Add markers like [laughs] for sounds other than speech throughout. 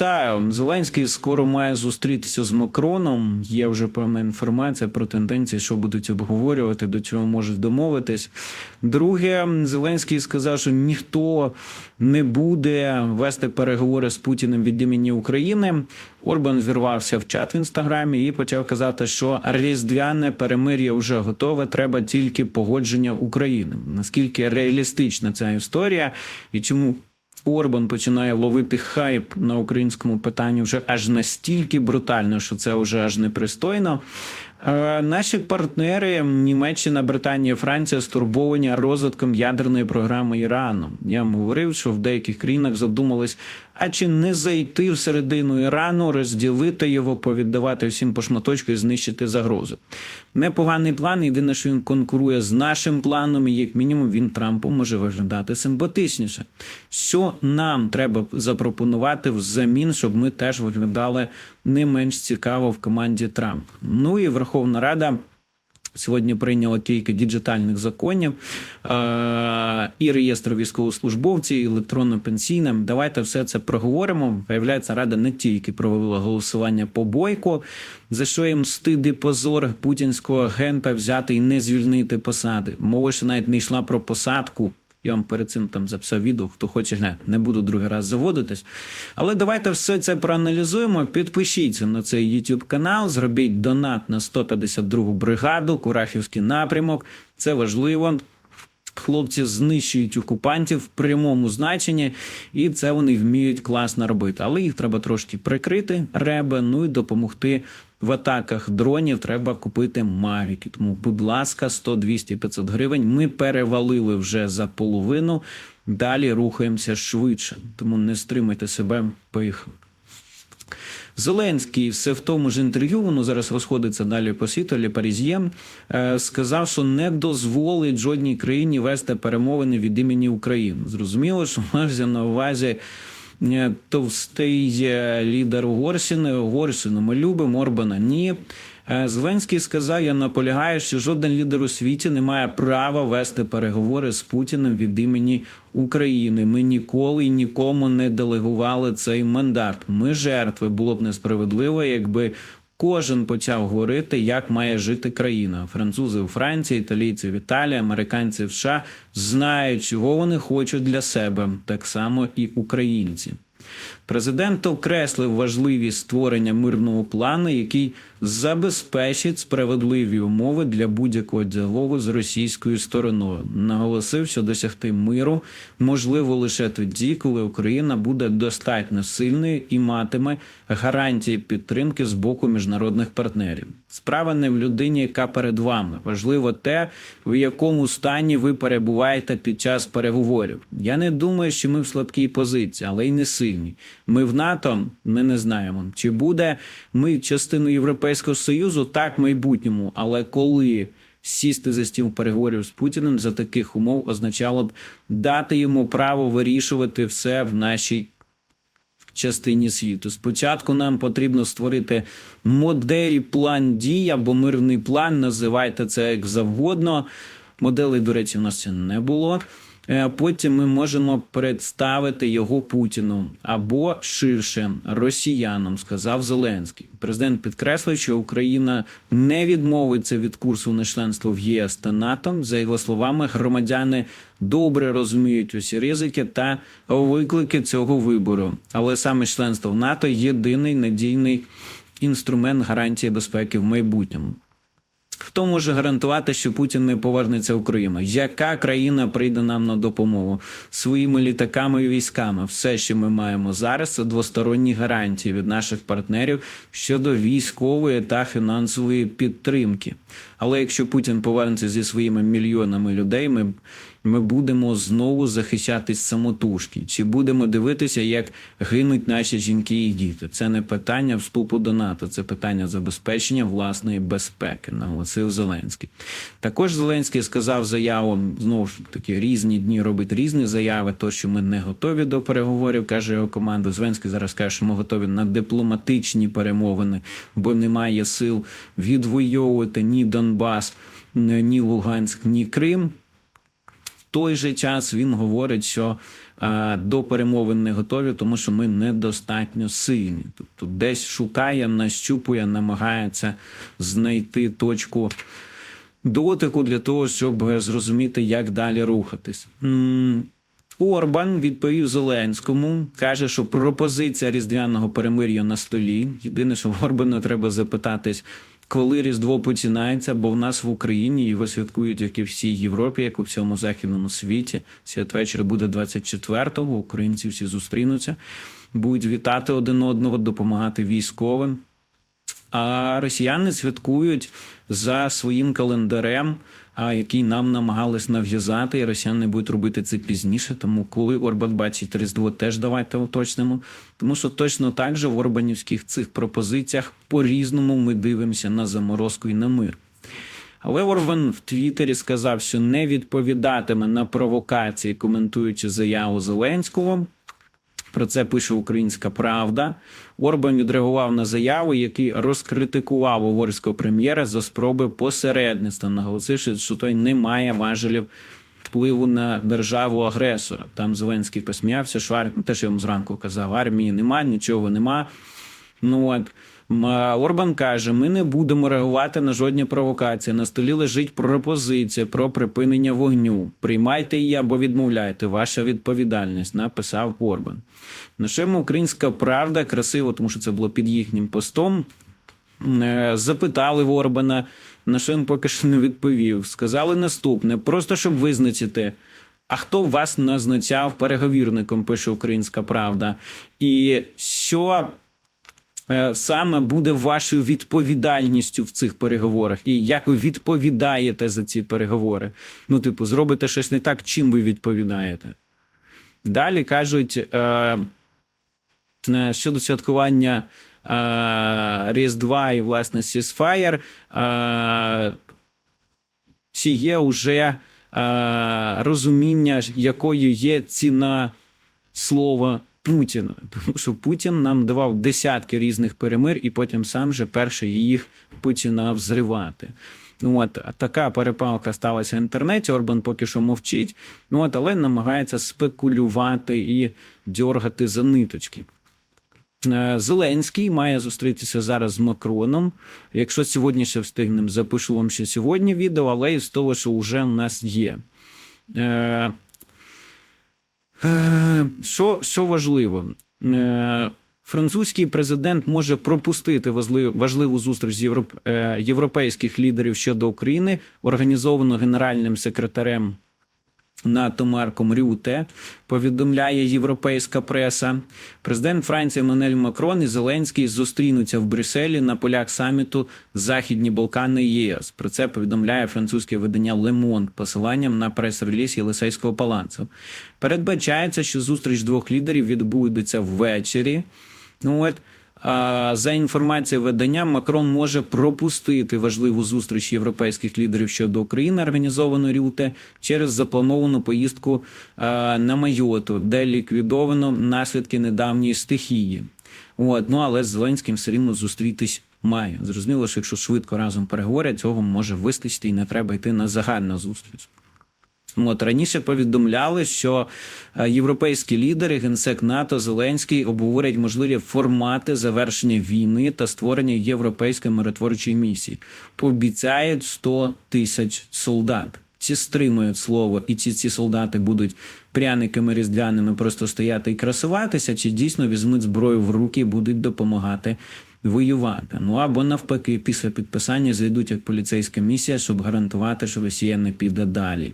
Вітаю. Зеленський скоро має зустрітися з Макроном. Є вже певна інформація про тенденції, що будуть обговорювати, до чого можуть домовитись. Друге, Зеленський сказав, що ніхто не буде вести переговори з Путіним від імені України. Орбан вірвався в чат в інстаграмі і почав казати, що різдвяне перемир'я вже готове. Треба тільки погодження України. Наскільки реалістична ця історія і чому Орбан починає ловити хайп на українському питанні вже аж настільки брутально, що це вже аж непристойно. Е, Наші партнери Німеччина, Британія, Франція стурбовані розвитком ядерної програми Ірану. Я вам говорив, що в деяких країнах задумались, а чи не зайти всередину Ірану, розділити його, повіддавати всім по шматочку і знищити загрозу. Непоганий план. Єдине, що він конкурує з нашим планом, і як мінімум він Трампу може виглядати симпатичніше. Що нам треба запропонувати взамін, щоб ми теж виглядали не менш цікаво в команді Трамп. Ну і Верховна Рада. Сьогодні прийняла кілька діджитальних законів е- і реєстр військовослужбовців, і електронно-пенсійне. Давайте все це проговоримо. Виявляється, рада не тільки провела голосування по бойку, за що їм стид і позор путінського агента взяти і не звільнити посади. Мова ще навіть не йшла про посадку. Я вам перед цим там записав відео, хто хоче, не, не буду другий раз заводитись. Але давайте все це проаналізуємо. Підпишіться на цей YouTube канал, зробіть донат на 152 бригаду, Курахівський напрямок. Це важливо. Хлопці знищують окупантів в прямому значенні, і це вони вміють класно робити. Але їх треба трошки прикрити, реби, ну і допомогти в атаках дронів. Треба купити мавіки. Тому, будь ласка, 100, 200, 500 гривень. Ми перевалили вже за половину. Далі рухаємося швидше. Тому не стримайте себе. Поїхали. Зеленський все в тому ж інтерв'ю, воно зараз розходиться далі по світу, Ле Парізьє, е, сказав, що не дозволить жодній країні вести перемовини від імені України. Зрозуміло, що мався на увазі товстий е, лідер Угорщини. Угорщину ми любимо, Орбана ні. Е, Зеленський сказав: я наполягаю, що жоден лідер у світі не має права вести переговори з Путіним від імені України. Ми ніколи і нікому не делегували цей мандат. Ми жертви. Було б несправедливо, якби кожен почав говорити, як має жити країна. Французи у Франції, італійці в Італії, американці в США знають, чого вони хочуть для себе, так само і українці. Президент окреслив важливість створення мирного плану, який забезпечить справедливі умови для будь-якого діалогу з російською стороною. Наголосив, що досягти миру можливо лише тоді, коли Україна буде достатньо сильною і матиме гарантії підтримки з боку міжнародних партнерів. Справа не в людині, яка перед вами. Важливо те, в якому стані ви перебуваєте під час переговорів. Я не думаю, що ми в слабкій позиції, але й не сильні. Ми в НАТО ми не знаємо, чи буде ми частиною Європейського Союзу так в майбутньому, але коли сісти за стіл переговорів з Путіним за таких умов означало б дати йому право вирішувати все в нашій частині світу. Спочатку нам потрібно створити модель план дій або мирний план, називайте це як завгодно. Моделей, до речі, у нас ще не було. Е, Потім ми можемо представити його Путіну або ширше росіянам, сказав Зеленський. Президент підкреслив, що Україна не відмовиться від курсу на членство в ЄС та НАТО. За його словами, громадяни добре розуміють усі ризики та виклики цього вибору. Але саме членство в НАТО єдиний надійний інструмент гарантії безпеки в майбутньому. Хто може гарантувати, що Путін не повернеться в Україну? Яка країна прийде нам на допомогу своїми літаками і військами? Все, що ми маємо зараз, це двосторонні гарантії від наших партнерів щодо військової та фінансової підтримки. Але якщо Путін повернеться зі своїми мільйонами людей, ми, ми будемо знову захищатись самотужки. Чи будемо дивитися, як гинуть наші жінки і діти? Це не питання вступу до НАТО, це питання забезпечення власної безпеки, наголосив Зеленський. Також Зеленський сказав заяву знову ж таки різні дні робить різні заяви. То що ми не готові до переговорів, каже його команда. Зеленський зараз каже, що ми готові на дипломатичні перемовини, бо немає сил відвоювати ні Донбас, ні Луганськ, ні Крим. Той же час він говорить, що а, до перемовин не готові, тому що ми недостатньо сильні. Тобто десь шукає, нащупує, намагається знайти точку дотику для того, щоб зрозуміти, як далі рухатись. Орбан відповів Зеленському, каже, що пропозиція різдвяного перемир'я на столі. Єдине, що в Орбана треба запитатись, коли Різдво починається, бо в нас в Україні його святкують, як і всій Європі, як у всьому західному світі. Святвечір буде 24-го, Українці всі зустрінуться, будуть вітати один одного, допомагати військовим. А росіяни святкують за своїм календарем, а який нам намагались нав'язати, і росіяни будуть робити це пізніше. Тому коли Орбан бачить Різдво, теж давайте уточнимо. Тому що точно так же в Орбанівських цих пропозиціях по-різному ми дивимося на заморозку і на мир. Але Орбан в Твіттері сказав, що не відповідатиме на провокації, коментуючи заяву Зеленського. Про це пише Українська Правда. Орбан відреагував на заяву, який розкритикував угорського прем'єра за спроби посередництва, наголосивши, що той не має важелів впливу на державу агресора. Там Зеленський посміявся, що ар- те, що я йому зранку казав, армії нема, нічого нема. Ну от Орбан каже: ми не будемо реагувати на жодні провокації. На столі лежить пропозиція про припинення вогню. Приймайте її або відмовляйте. Ваша відповідальність, написав Орбан. На чому українська правда красиво, тому що це було під їхнім постом. е, Запитали в Орбана, на що він поки що не відповів. Сказали наступне: просто щоб визначити. А хто вас назначав переговірником, пише Українська Правда, і що е, саме буде вашою відповідальністю в цих переговорах, і як ви відповідаєте за ці переговори? Ну, типу, зробите щось не так, чим ви відповідаєте? Далі кажуть е, е, щодо святкування е, Різдва і власне Сісфаєр, е, чи є вже е, розуміння, якою є ціна слова Путіна. [laughs] Тому що Путін нам давав десятки різних перемир, і потім сам же перший їх починав зривати. Ну от така перепалка сталася в інтернеті. Орбан поки що мовчить. Ну от, але намагається спекулювати і дьоргати за ниточки. Е, Зеленський має зустрітися зараз з Макроном. Якщо сьогодні ще встигнемо, запишу вам ще сьогодні відео, але із того, що вже в нас є. Е, що, що важливо? Е, Французький президент може пропустити важливу, зустріч з е, європейських лідерів щодо України, організовану генеральним секретарем НАТО Марком Рюте, повідомляє європейська преса. Президент Франції Еммануель Макрон і Зеленський зустрінуться в Брюсселі на полях саміту Західні Балкани ЄС. Про це повідомляє французьке видання Monde посиланням на прес-реліз Єлисейського палацу. Передбачається, що зустріч двох лідерів відбудеться ввечері. Ну от за інформацією видання, Макрон може пропустити важливу зустріч європейських лідерів щодо України, організовану Рюте, через заплановану поїздку на Майоту, де ліквідовано наслідки недавньої стихії. От, ну але з Зеленським все рівно зустрітись має. Зрозуміло, що якщо швидко разом переговорять, цього може вистачити і не треба йти на загальну зустріч. От раніше повідомляли, що е, європейські лідери, генсек НАТО Зеленський обговорять можливі формати завершення війни та створення європейської миротворчої місії. Пообіцяють 100 тисяч солдат. Ці стримують слово, і ці, ці солдати будуть пряниками різдвяними просто стояти і красуватися, чи дійсно візьмуть зброю в руки і будуть допомагати воювати. Ну або навпаки, після підписання зайдуть як поліцейська місія, щоб гарантувати, що Росія не піде далі.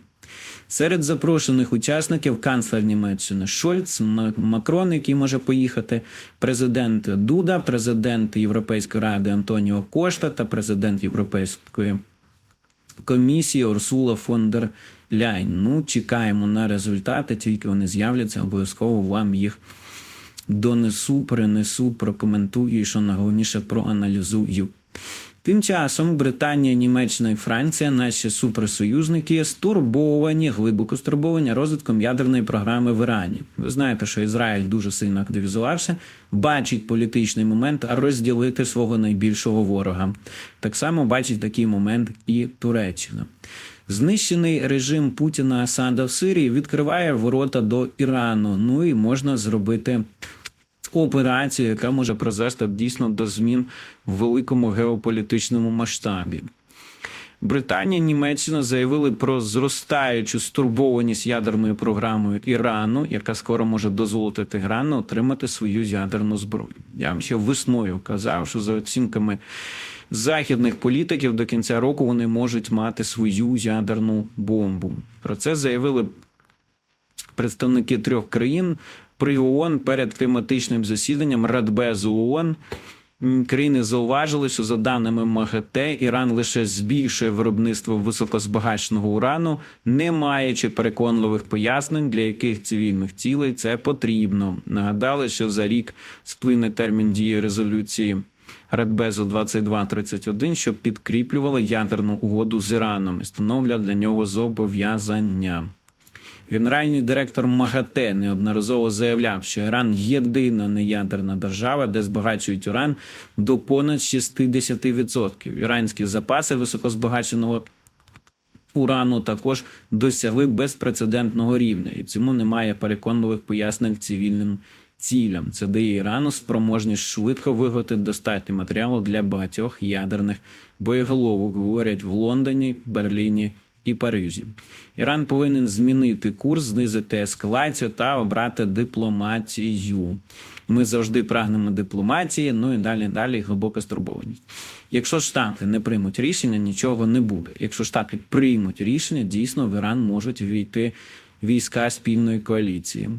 Серед запрошених учасників канцлер Німеччини Шольц, Макрон, який може поїхати, президент Дуда, президент Європейської ради Антоніо Кошта та президент Європейської комісії Урсула фон дер Ляйн. Ну, чекаємо на результати, тільки вони з'являться, обов'язково вам їх донесу, перенесу, прокоментую і що найголовніше проаналізую. Тим часом Британія, Німеччина і Франція, наші суперсоюзники, стурбовані, глибоко стурбовані розвитком ядерної програми в Ірані. Ви знаєте, що Ізраїль дуже сильно активізувався, бачить політичний момент розділити свого найбільшого ворога. Так само бачить такий момент і Туреччина. Знищений режим Путіна Асада в Сирії відкриває ворота до Ірану. Ну і можна зробити операцію, яка може призвести дійсно до змін в великому геополітичному масштабі. Британія, Німеччина заявили про зростаючу стурбованість ядерною програмою Ірану, яка скоро може дозволити Теграну отримати свою ядерну зброю. Я вам ще весною казав, що за оцінками західних політиків до кінця року вони можуть мати свою ядерну бомбу. Про це заявили представники трьох країн при ООН перед кліматичним засіданням Радбезу ООН. Країни зауважили, що за даними МАГАТЕ, Іран лише збільшує виробництво високозбагаченого урану, не маючи переконливих пояснень, для яких цивільних цілей це потрібно. Нагадали, що за рік сплине термін дії резолюції Радбезу 2231, що підкріплювала ядерну угоду з Іраном і становлять для нього зобов'язання. Генеральний директор МАГАТЕ неодноразово заявляв, що Іран єдина неядерна держава, де збагачують уран до понад 60%. Іранські запаси високозбагаченого урану також досягли безпрецедентного рівня, і цьому немає переконливих пояснень цивільним цілям. Це дає Ірану спроможність швидко виготовити достатньо матеріалу для багатьох ядерних боєголовок, говорять в Лондоні, Берліні і Парижі. Іран повинен змінити курс, знизити ескалацію та обрати дипломатію. Ми завжди прагнемо дипломатії, ну і далі далі глибока стурбованість. Якщо Штати не приймуть рішення, нічого не буде. Якщо Штати приймуть рішення, дійсно в Іран можуть війти війська спільної коаліції.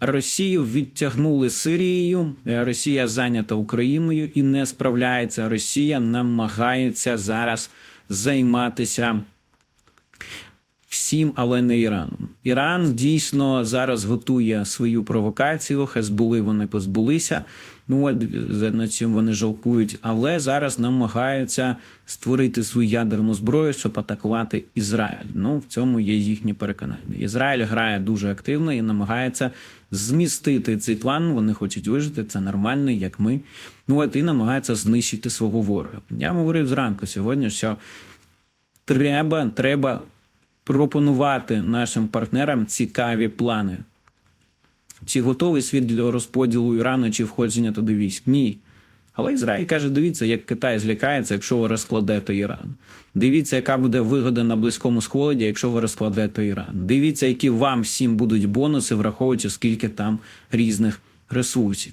Росію відтягнули Сирією. Е, Росія зайнята Україною і не справляється. Росія намагається зараз займатися всім, але не Іраном. Іран дійсно зараз готує свою провокацію. Хезбули вони позбулися. Ну от над цим вони жалкують, але зараз намагаються створити свою ядерну зброю, щоб атакувати Ізраїль. Ну в цьому є їхні переконання. Ізраїль грає дуже активно і намагається змістити цей план. Вони хочуть вижити. Це нормально, як ми. Ну от і намагаються знищити свого ворога. Я говорив зранку сьогодні, що треба, треба пропонувати нашим партнерам цікаві плани. Чи готовий світ для розподілу Ірану чи входження туди військ? Ні. Але Ізраїль каже: дивіться, як Китай злякається, якщо ви розкладете Іран. Дивіться, яка буде вигода на близькому сході, якщо ви розкладете Іран. Дивіться, які вам всім будуть бонуси, враховуючи скільки там різних ресурсів.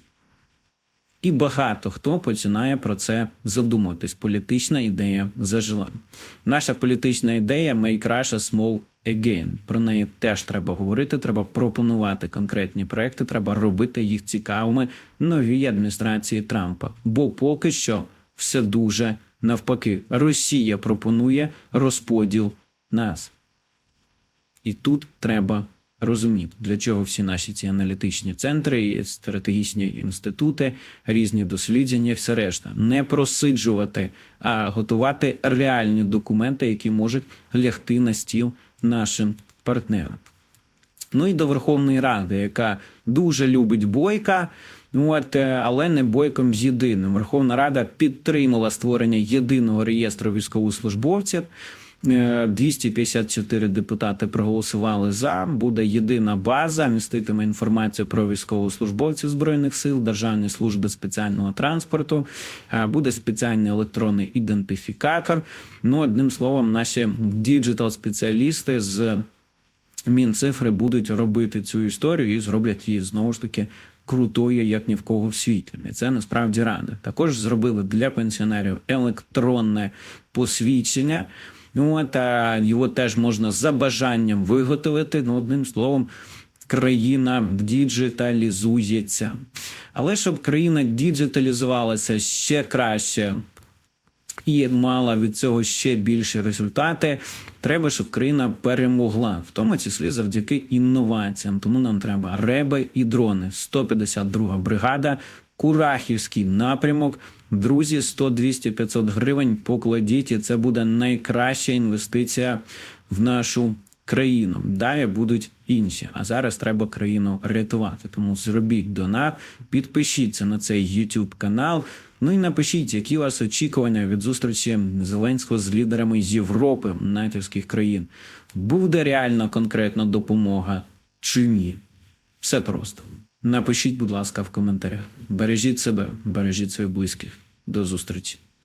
І багато хто починає про це задумуватись. Політична ідея зажила. Наша політична ідея «Make Russia Small Again». Про неї теж треба говорити. Треба пропонувати конкретні проекти, треба робити їх цікавими новій адміністрації Трампа. Бо поки що все дуже навпаки. Росія пропонує розподіл нас. І тут треба розуміти, для чого всі наші ці аналітичні центри, стратегічні інститути, різні дослідження, все решта. Не просиджувати, а готувати реальні документи, які можуть лягти на стіл нашим партнерам. Ну і до Верховної Ради, яка дуже любить бойка. От, е, але не бойком з єдиним. Верховна Рада підтримала створення єдиного реєстру військовослужбовців. Е, 254 депутати проголосували за. Буде єдина база, міститиме інформацію про військовослужбовців збройних сил, Державної служби спеціального транспорту. Е, Буде спеціальний електронний ідентифікатор. Ну, одним словом, наші діджитал спеціалісти з Мінцифри будуть робити цю історію і зроблять її знову ж таки крутою, як ні в кого в світі. І це насправді рада. Також зробили для пенсіонерів електронне посвідчення. Ну, от, а його теж можна за бажанням виготовити. Ну, одним словом, країна діджиталізується. Але щоб країна діджиталізувалася ще краще, і мала від цього ще більші результати. Треба, щоб країна перемогла, в тому числі завдяки інноваціям. Тому нам треба реби і дрони. 152 бригада, Курахівський напрямок. Друзі, 100, 200, 500 гривень покладіть, і це буде найкраща інвестиція в нашу країну. Далі будуть інші. А зараз треба країну рятувати. Тому зробіть донат, підпишіться на цей YouTube канал. Ну і напишіть, які у вас очікування від зустрічі Зеленського з лідерами з Європи, натівських країн. Буде реальна конкретна допомога чи ні? Все просто. Напишіть, будь ласка, в коментарях. Бережіть себе, бережіть своїх близьких. До зустрічі.